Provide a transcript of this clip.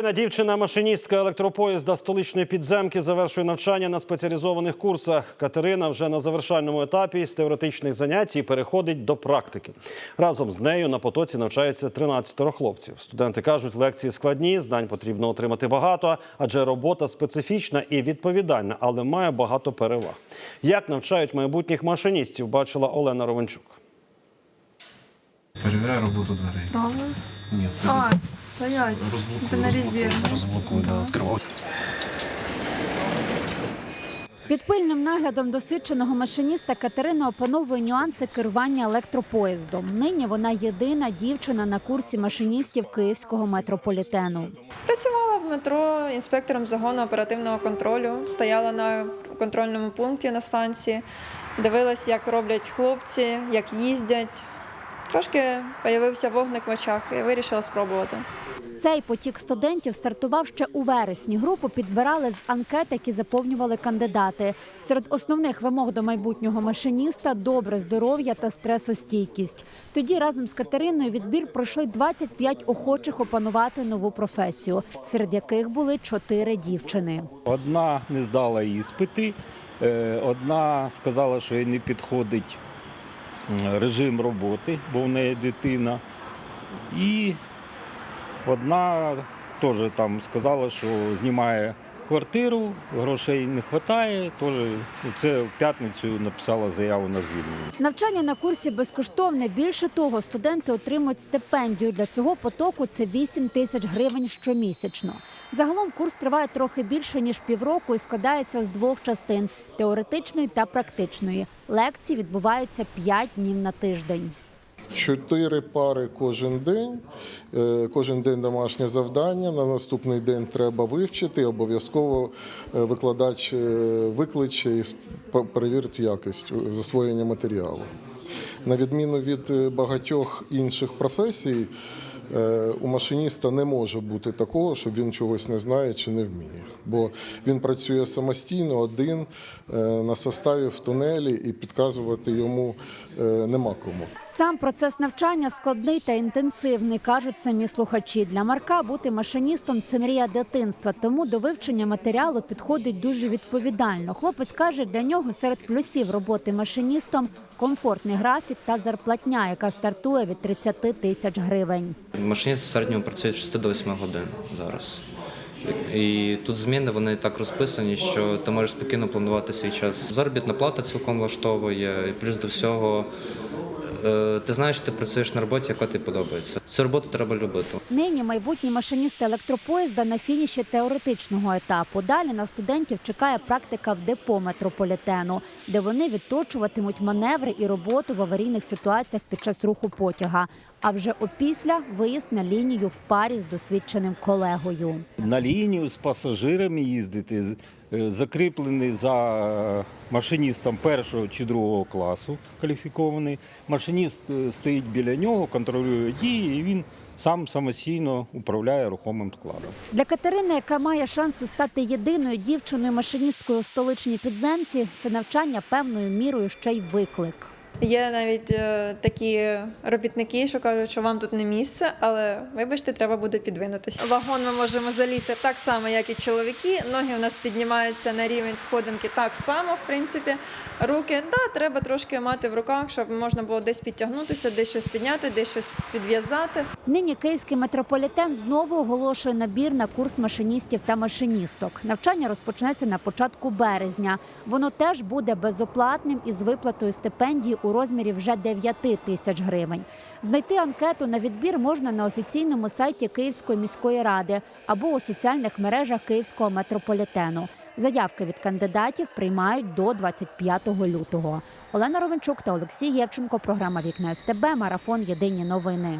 Дівчина, машиністка електропоїзда столичної підземки завершує навчання на спеціалізованих курсах. Катерина вже на завершальному етапі з теоретичних занять і переходить до практики. Разом з нею на потоці навчається 13 хлопців. Студенти кажуть, лекції складні, знань потрібно отримати багато, адже робота специфічна і відповідальна, але має багато переваг. Як навчають майбутніх машиністів, бачила Олена Ровенчук. Перевіряй роботу дверей. Правда? Ні, це стоять. розблокуй, Це на резерві. розблокуй, да, відкривай. Під пильним наглядом досвідченого машиніста Катерина опановує нюанси керування електропоїздом. Нині вона єдина дівчина на курсі машиністів київського метрополітену. Працювала в метро інспектором загону оперативного контролю, стояла на контрольному пункті на станції, дивилась, як роблять хлопці, як їздять. Трошки з'явився вогник в очах і вирішила спробувати. Цей потік студентів стартував ще у вересні. Групу підбирали з анкет, які заповнювали кандидати. Серед основних вимог до майбутнього машиніста добре здоров'я та стресостійкість. Тоді разом з Катериною відбір пройшли 25 охочих опанувати нову професію, серед яких були чотири дівчини. Одна не здала іспити, е, одна сказала, що їй не підходить режим роботи, бо в неї дитина. І одна теж там сказала, що знімає квартиру, грошей не вистачає. Теж це в п'ятницю написала заяву на звільнення. Навчання на курсі безкоштовне. Більше того, студенти отримують стипендію. Для цього потоку це 8 тисяч гривень щомісячно. Загалом курс триває трохи більше ніж півроку і складається з двох частин теоретичної та практичної. Лекції відбуваються 5 днів на тиждень. Чотири пари кожен день. Е, Кожен день домашнє завдання. На наступний день треба вивчити. Обов'язково е, викладач е, викличе і перевірить якість засвоєння матеріалу. На відміну від багатьох інших професій, у машиніста не може бути такого, щоб він чогось не знає чи не вміє. Бо він працює самостійно, один е, на составі в тунелі, і підказувати йому е, нема кому. Сам процес навчання складний та інтенсивний, кажуть самі слухачі. Для Марка бути машиністом це мрія дитинства, тому до вивчення матеріалу підходить дуже відповідально. Хлопець каже, для нього серед плюсів роботи машиністом комфортний графік та зарплатня, яка стартує від 30 тисяч гривень. Машиніст в середньому працює з 6 до 8 годин зараз. І тут зміни вони так розписані, що ти можеш спокійно планувати свій час. Заробітна плата цілком влаштовує, і плюс до всього. Е, Ти знаєш, ти працюєш на роботі, яка тобі подобається. Цю роботу треба любити. Нині майбутні машиністи електропоїзда на фініші теоретичного етапу. Далі на студентів чекає практика в депо метрополітену, де вони відточуватимуть маневри і роботу в аварійних ситуаціях під час руху потяга. А вже опісля виїзд на лінію в парі з досвідченим колегою. На лінію з пасажирами їздити, е, закріплений за е, машиністом першого чи другого класу кваліфікований. Машиніст е, стоїть біля нього, контролює дії, і він сам самостійно управляє рухомим складом. Для Катерини, яка має шанси стати єдиною дівчиною машиністкою у столичній підземці, це навчання певною мірою ще й виклик. Є навіть е, такі робітники, що кажуть, що вам тут не місце, але вибачте, треба буде підвинутися. Вагон ми можемо залізти так само, як і чоловіки. Ноги у нас піднімаються на рівень сходинки так само, в принципі. Руки, да, треба трошки мати в руках, щоб можна було десь підтягнутися, десь щось підняти, десь щось підв'язати. Нині київський метрополітен знову оголошує набір на курс машиністів та машиністок. Навчання розпочнеться на початку березня. Воно теж буде безоплатним із виплатою стипендії у розмірі вже 9 тисяч гривень. Знайти анкету на відбір можна на офіційному сайті Київської міської ради або у соціальних мережах Київського метрополітену. Заявки від кандидатів приймають до 25 лютого. Олена Ровенчук та Олексій Євченко. Програма Вікна СТБ. Марафон Єдині новини.